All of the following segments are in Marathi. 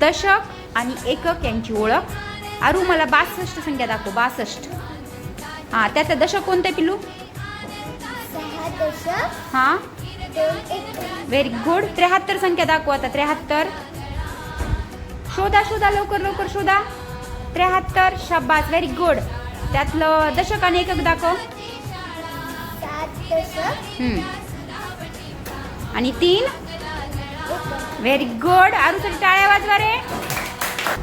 दशक आणि एकक यांची ओळख. आरू मला बासष्ट संख्या दाखव बासष्ट. हां त्याचं दशक कोणतं पिलू हां? व्हेरी गुड त्र्याहत्तर संख्या दाखव आता त्र्याहत्तर. शोधा शोधा लवकर लवकर शोधा. त्र्याहत्तर शब्बास व्हेरी गुड त्यातलं दशक आणि एकक दाखव. आणि तीन? व्हेरी गुड आरूसाठी टाळ्या वाजवा रे.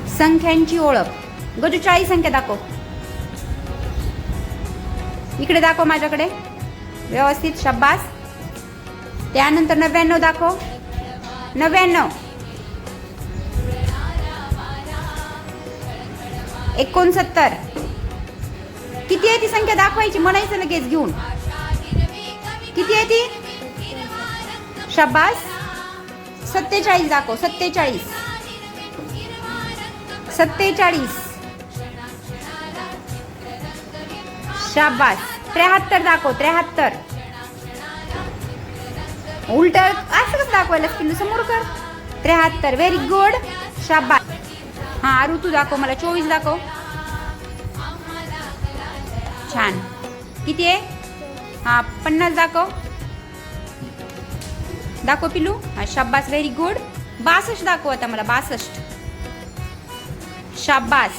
संख्यांची ओळख. गजू चाळीस संख्या दाखव. इकडे दाखव माझ्याकडे. व्यवस्थित शब्बास. त्यानंतर नव्याण्णव दाखव. नव्याण्णव. एकोणसत्तर. किती आहे ती संख्या दाखवायची? म्हणायचं लगेच घेऊन. किती आहे ती? शब्बास. सत्तेचाळीस दाखव सत्तेचाळीस. सत्तेचाळीस. शाबास. त्र्याहत्तर दाखव त्र्याहत्तर. उलट असं कसं दाखवायला पिल्लू समोर कर. त्र्याहत्तर व्हेरी गुड शाबास. हा ऋतू दाखव मला चोवीस दाखव. छान. किती आहे? हा पन्नास दाखव. दाखव पिलू हा शाब्बास व्हेरी गुड बासष्ट दाखव आता मला बासष्ट. शाब्बास.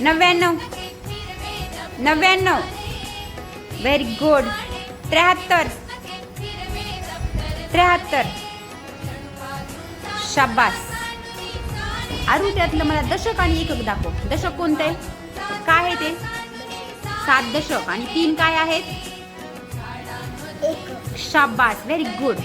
नव्याण्णव. नव्याण्णव. व्हेरी गुड त्र्याहत्तर. त्र्याहत्तर. शाब्बास. आरू त्यातलं मला दशक आणि एकक दाखव. दशक कोणतं? आहे काय आहे ते? सात दशक. आणि तीन काय आहेत? शाब्बास. Very good